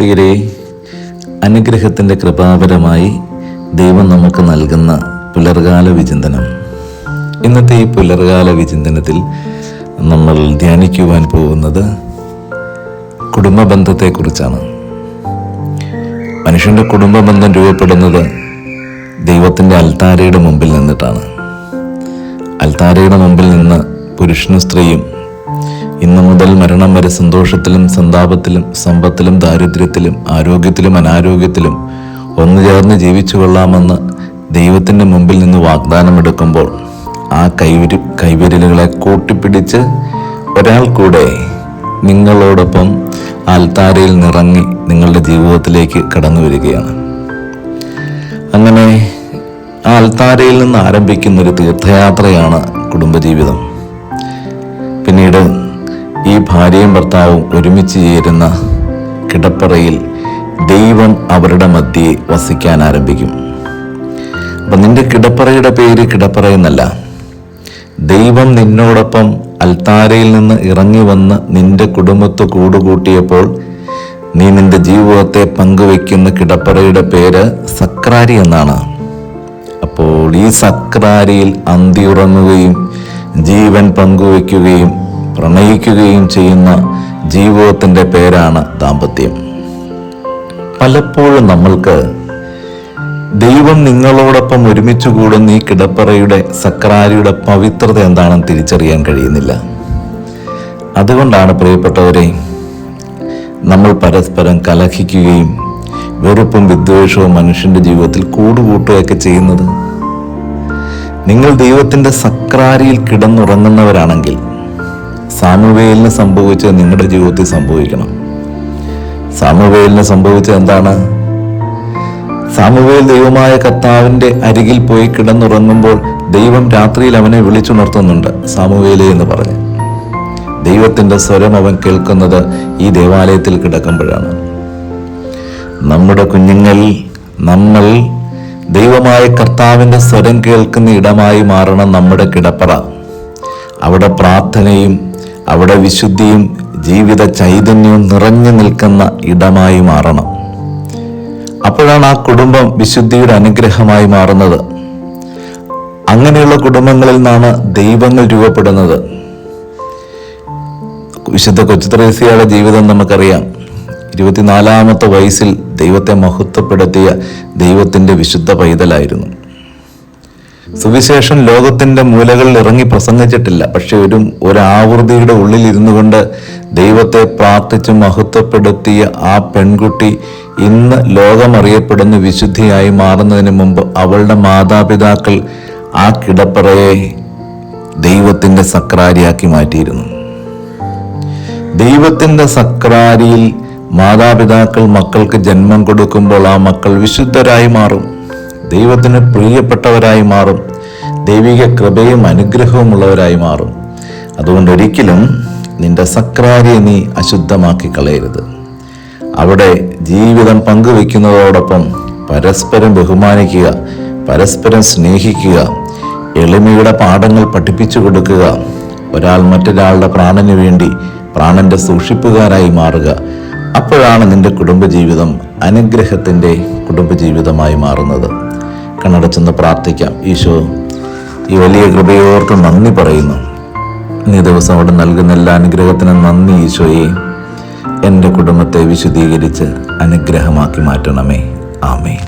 പ്രിയരെ അനുഗ്രഹത്തിന്റെ കൃപാപരമായി ദൈവം നമുക്ക് നൽകുന്ന പുലർകാല വിചിന്തനം. ഇന്നത്തെ ഈ പുലർകാല വിചിന്തനത്തിൽ നമ്മൾ ധ്യാനിക്കുവാൻ പോകുന്നത് കുടുംബ ബന്ധത്തെക്കുറിച്ചാണ് മനുഷ്യന്റെ കുടുംബ ബന്ധം രൂപപ്പെടുന്നത് ദൈവത്തിന്റെ അൽത്താരയുടെ മുമ്പിൽ നിന്നിട്ടാണ്. അൽത്താരയുടെ മുമ്പിൽ നിന്ന് പുരുഷനും സ്ത്രീയും ഇന്നു മുതൽ മരണം വരെ സന്തോഷത്തിലും സന്താപത്തിലും സമ്പത്തിലും ദാരിദ്ര്യത്തിലും ആരോഗ്യത്തിലും അനാരോഗ്യത്തിലും ഒന്നു ചേർന്ന് ജീവിച്ചു കൊള്ളാമെന്ന് ദൈവത്തിന്റെ മുമ്പിൽ നിന്ന് വാഗ്ദാനമെടുക്കുമ്പോൾ ആ കൈവിരി കൈവിരലുകളെ കൂട്ടിപ്പിടിച്ച് ഒരാൾ കൂടെ നിങ്ങളോടൊപ്പം ആൽത്താരയിൽ നിറങ്ങി നിങ്ങളുടെ ജീവിതത്തിലേക്ക് കടന്നു വരികയാണ്. അങ്ങനെ ആ അൽത്താരയിൽ നിന്ന് ആരംഭിക്കുന്ന ഒരു തീർത്ഥയാത്രയാണ് കുടുംബജീവിതം. പിന്നീട് ഈ ഭാര്യയും ഭർത്താവും ഒരുമിച്ച് ചേരുന്ന കിടപ്പറയിൽ ദൈവം അവരുടെ മധ്യേ വസിക്കാൻ ആരംഭിക്കും. അപ്പം നിന്റെ കിടപ്പറയുടെ പേര് കിടപ്പറ എന്നല്ല. ദൈവം നിന്നോടൊപ്പം അൽത്താരയിൽ നിന്ന് ഇറങ്ങി വന്ന് നിന്റെ കുടുംബത്തെ കൂടുകൂട്ടിയപ്പോൾ നീ നിന്റെ ജീവിതത്തെ പങ്കുവെക്കുന്ന കിടപ്പറയുടെ പേര് സക്രാരി എന്നാണ്. അപ്പോൾ ഈ സക്രാരിയിൽ അന്തിയുറങ്ങുകയും ജീവൻ പങ്കുവെക്കുകയും പ്രണയിക്കുകയും ചെയ്യുന്ന ജീവിതത്തിന്റെ പേരാണ് ദാമ്പത്യം. പലപ്പോഴും നമ്മൾക്ക് ദൈവം നിങ്ങളോടൊപ്പം ഒരുമിച്ച് കൂടുന്ന ഈ കിടപ്പറയുടെ സക്രാരിയുടെ പവിത്രത എന്താണെന്ന് തിരിച്ചറിയാൻ കഴിയുന്നില്ല. അതുകൊണ്ടാണ് പ്രിയപ്പെട്ടവരെ നമ്മൾ പരസ്പരം കലഹിക്കുകയും വെറുപ്പും വിദ്വേഷവും മനുഷ്യന്റെ ജീവിതത്തിൽ കൂടുകൂട്ടുകയൊക്കെ ചെയ്യുന്നത്. നിങ്ങൾ ദൈവത്തിന്റെ സക്രാരിയിൽ കിടന്നുറങ്ങുന്നവരാണെങ്കിൽ സാമുവേലിന് സംഭവിച്ച നിങ്ങളുടെ ജീവിതത്തിൽ സംഭവിക്കണം. സാമുവേലിന് സംഭവിച്ചത് എന്താണ്? സാമുവേൽ ദൈവമായ കർത്താവിന്റെ അരികിൽ പോയി കിടന്നുറങ്ങുമ്പോൾ ദൈവം രാത്രിയിൽ അവനെ വിളിച്ചുണർത്തുന്നുണ്ട് സാമുവേലെ എന്ന് പറഞ്ഞ്. ദൈവത്തിന്റെ സ്വരം അവൻ കേൾക്കുന്നത് ഈ ദേവാലയത്തിൽ കിടക്കുമ്പോഴാണ്. നമ്മുടെ കുഞ്ഞുങ്ങൾ നമ്മൾ ദൈവമായ കർത്താവിന്റെ സ്വരം കേൾക്കുന്ന ഇടമായി മാറണം നമ്മുടെ കിടപ്പറ. അവിടെ പ്രാർത്ഥനയും അവിടെ വിശുദ്ധിയും ജീവിത ചൈതന്യവും നിറഞ്ഞു നിൽക്കുന്ന ഇടമായി മാറണം. അപ്പോഴാണ് ആ കുടുംബം വിശുദ്ധിയുടെ അനുഗ്രഹമായി മാറുന്നത്. അങ്ങനെയുള്ള കുടുംബങ്ങളിൽ നിന്നാണ് ദൈവങ്ങൾ രൂപപ്പെടുന്നത്. വിശുദ്ധ കൊച്ചുത്രേസ്യയുടെ ജീവിതം നമുക്കറിയാം. ഇരുപത്തിനാലാമത്തെ വയസ്സിൽ ദൈവത്തെ മഹത്വപ്പെടുത്തിയ ദൈവത്തിന്റെ വിശുദ്ധ പൈതലായിരുന്നു. സുവിശേഷം ലോകത്തിന്റെ മൂലകളിൽ ഇറങ്ങി പ്രസംഗിച്ചിട്ടില്ല. പക്ഷെ ഒരു ഒരാവൃതിയുടെ ഉള്ളിൽ ഇരുന്നു കൊണ്ട് ദൈവത്തെ പ്രാർത്ഥിച്ച് മഹത്വപ്പെടുത്തിയ ആ പെൺകുട്ടി ഇന്ന് ലോകമറിയപ്പെടുന്ന വിശുദ്ധിയായി മാറുന്നതിന് മുമ്പ്. അവളുടെ മാതാപിതാക്കൾ ആ കിടപ്പറയെ ദൈവത്തിന്റെ സക്രാരിയാക്കി മാറ്റിയിരുന്നു. ദൈവത്തിന്റെ സക്രാരിയിൽ മാതാപിതാക്കൾ മക്കൾക്ക് ജന്മം കൊടുക്കുമ്പോൾ ആ മക്കൾ വിശുദ്ധരായി മാറും. ദൈവത്തിന് പ്രിയപ്പെട്ടവരായി മാറും. ദൈവിക കൃപയും അനുഗ്രഹവും ഉള്ളവരായി മാറും. അതുകൊണ്ട് ഒരിക്കലും നിന്റെ സക്രാരിയെ നീ അശുദ്ധമാക്കി കളയരുത്. അവിടെ ജീവിതം പങ്കുവെക്കുന്നതോടൊപ്പം പരസ്പരം ബഹുമാനിക്കുക പരസ്പരം സ്നേഹിക്കുക എളിമയുടെ പാഠങ്ങൾ പഠിപ്പിച്ചു കൊടുക്കുക ഒരാൾ മറ്റൊരാളുടെ പ്രാണന് വേണ്ടി പ്രാണന്റെ സൂക്ഷിപ്പുകാരായി മാറുക. അപ്പോഴാണ് നിന്റെ കുടുംബജീവിതം അനുഗ്രഹത്തിന്റെ കുടുംബജീവിതമായി മാറുന്നത്. കണ്ണടച്ചെന്ന് പ്രാർത്ഥിക്കാം. ഈശോ ഈ വലിയ കൃപയോർക്ക് നന്ദി പറയുന്നു. നീ ദിവസം അവിടെ നൽകുന്ന എല്ലാ അനുഗ്രഹത്തിനും നന്ദി ഈശോയെ. എന്റെ കുടുംബത്തെ വിശുദ്ധീകരിച്ച് അനുഗ്രഹമാക്കി മാറ്റണമേ. ആമേ